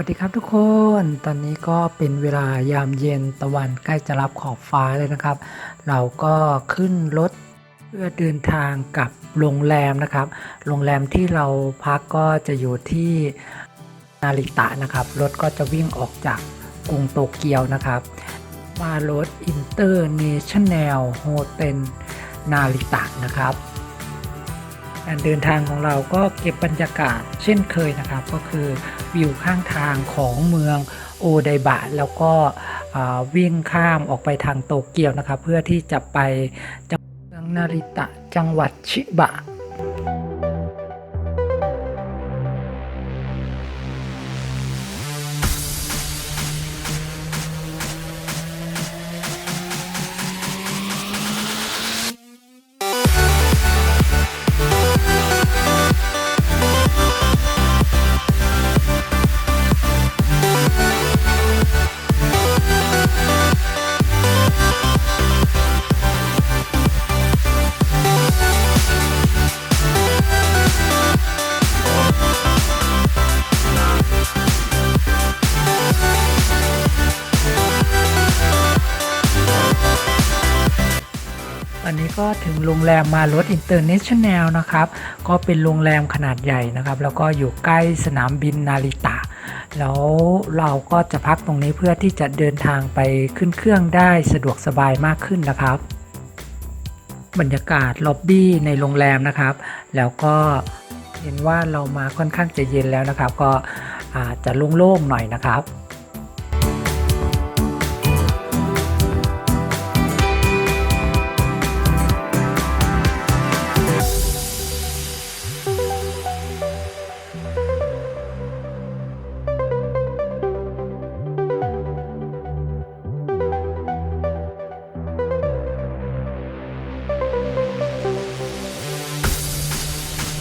วัสดีครับทุกคน ตอนนี้ก็เป็นเวลายามเย็นตะวันใกล้จะรับขอบฟ้าเลยนะครับ เราก็ขึ้นรถเพื่อเดินทางกลับโรงแรมนะครับ โรงแรมที่เราพักก็จะอยู่ที่นาริตะนะครับ รถก็จะวิ่งออกจากกรุงโตเกียวนะครับ มารถอินเตอร์เนชั่นแนลโฮเทลนาริตะนะครับ การเดินทางของเราก็เก็บบรรยากาศเช่นเคยนะครับ ก็คือวิวข้างทางของเมืองโอไดบะแล้วก็วิ่งข้ามออกไปทางโตเกียวนะครับ เพื่อที่จะไปจังเมืองนาริตะจังหวัดชิบะ อนนี้ก็ถึงโรงแรมมารถอินเตอร์เนชั่นแนลนะครับ ก็เป็นโรงแรมขนาดใหญ่นะครับ แล้วก็อยู่ใกล้สนามบินนาริตะ แล้วเราก็จะพักตรงนี้เพื่อที่จะเดินทางไปขึ้นเครื่องได้สะดวกสบายมากขึ้นนะครับ บรรยากาศล็อบบี้ในโรงแรมนะครับ แล้วก็เห็นว่าเรามาค่อนข้างจะเย็นแล้วนะครับ ก็อาจจะโล่งๆหน่อยนะครับ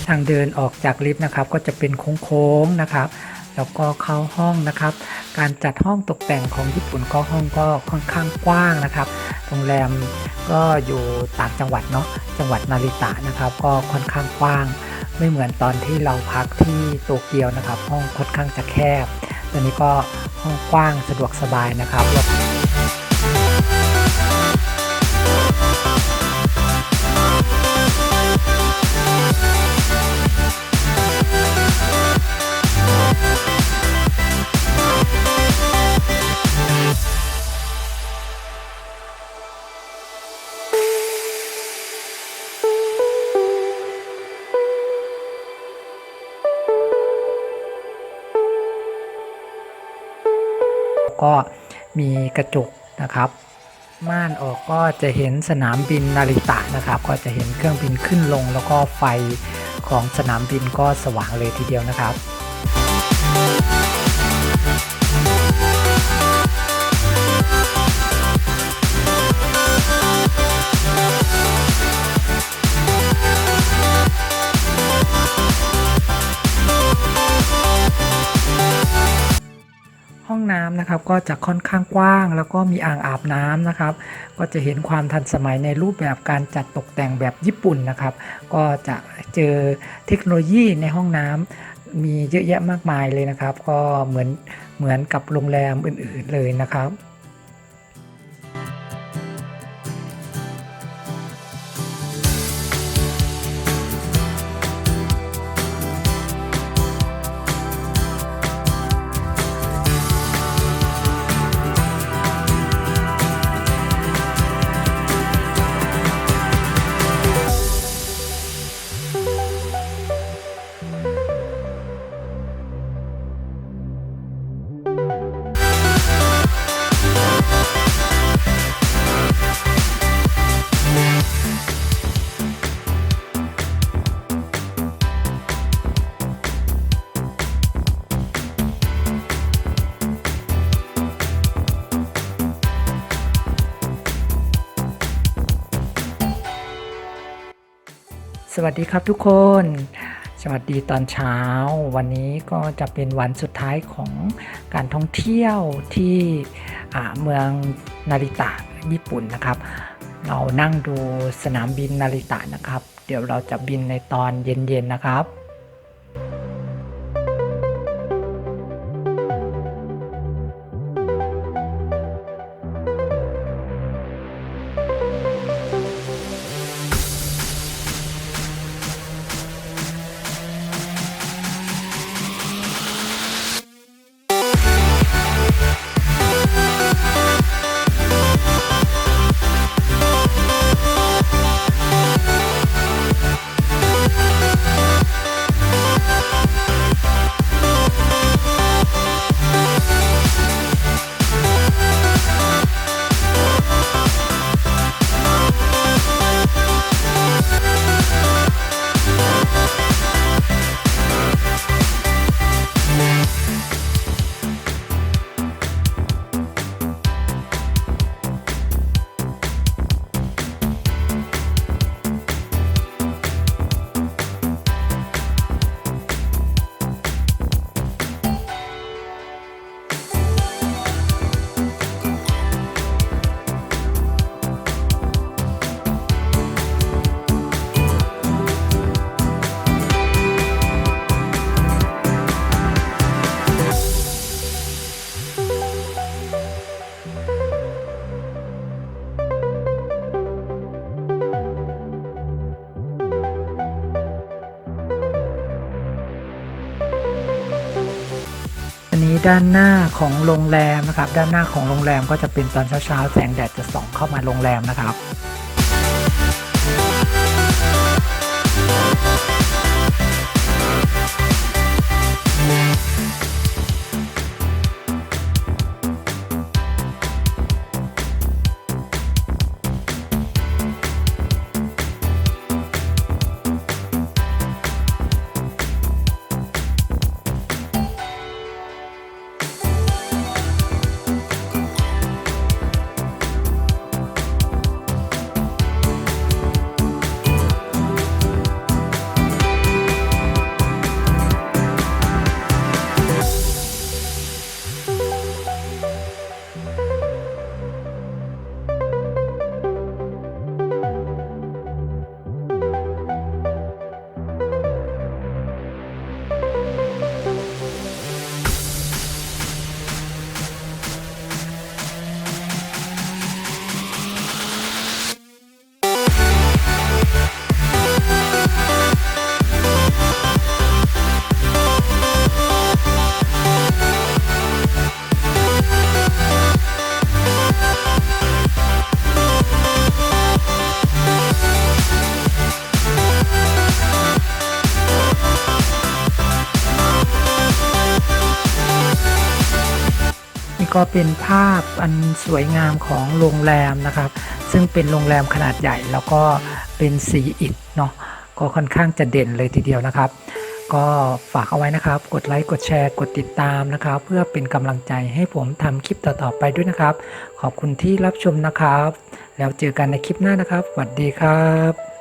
ทางเดินออกจากลิฟต์นะครับ ก็จะเป็นโค้งๆนะครับ แล้วก็เข้าห้องนะครับ การจัดห้องตกแต่งของญี่ปุ่นก็ห้องก็ค่อนข้างกว้างนะครับโรงแรมก็อยู่ต่างจังหวัดเนาะจังหวัดนาริตะนะครับ ก็ค่อนข้างกว้าง ไม่เหมือนตอนที่เราพักที่โตเกียวนะครับ ห้องค่อนข้างจะแคบ ตอนนี้ก็ห้องกว้างสะดวกสบายนะครับ ก็มีกระจกนะครับม่านออกก็จะเห็นสนามบินนาริตะนะครับ ก็จะเห็นเครื่องบินขึ้นลง แล้วก็ไฟของสนามบินก็สว่างเลยทีเดียวนะครับ น้ำนะครับ ก็จะค่อนข้างกว้าง แล้วก็มีอ่างอาบน้ำนะครับ ก็จะเห็นความทันสมัยในรูปแบบการจัดตกแต่งแบบญี่ปุ่นนะครับ ก็จะเจอเทคโนโลยีในห้องน้ำมีเยอะแยะมากมายเลยนะครับ ก็เหมือนเหมือนกับโรงแรมอื่น ๆเลยนะครับ สวัสดีครับทุกคน สวัสดีตอนเช้า วันนี้ก็จะเป็นวันสุดท้ายของการท่องเที่ยวที่เมืองนาริตะญี่ปุ่นนะครับ เรานั่งดูสนามบินนาริตะนะครับ เดี๋ยวเราจะบินในตอนเย็นๆนะครับ นี้ด้านหน้าของโรงแรมนะครับ ด้านหน้าของโรงแรมก็จะเป็นตอนเช้าๆแสงแดดจะส่องเข้ามาโรงแรมนะครับ ก็เป็นภาพอันสวยงามของโรงแรมนะครับ ซึ่งเป็นโรงแรมขนาดใหญ่ แล้วก็เป็นสีอิฐเนาะก็ค่อนข้างจะเด่นเลยทีเดียวนะครับ ก็ฝากเอาไว้นะครับ กดไลค์กดแชร์กดติดตามนะครับ เพื่อเป็นกำลังใจให้ผมทำคลิปต่อๆไปด้วยนะครับ ขอบคุณที่รับชมนะครับ แล้วเจอกันในคลิปหน้านะครับสวัสดีครับ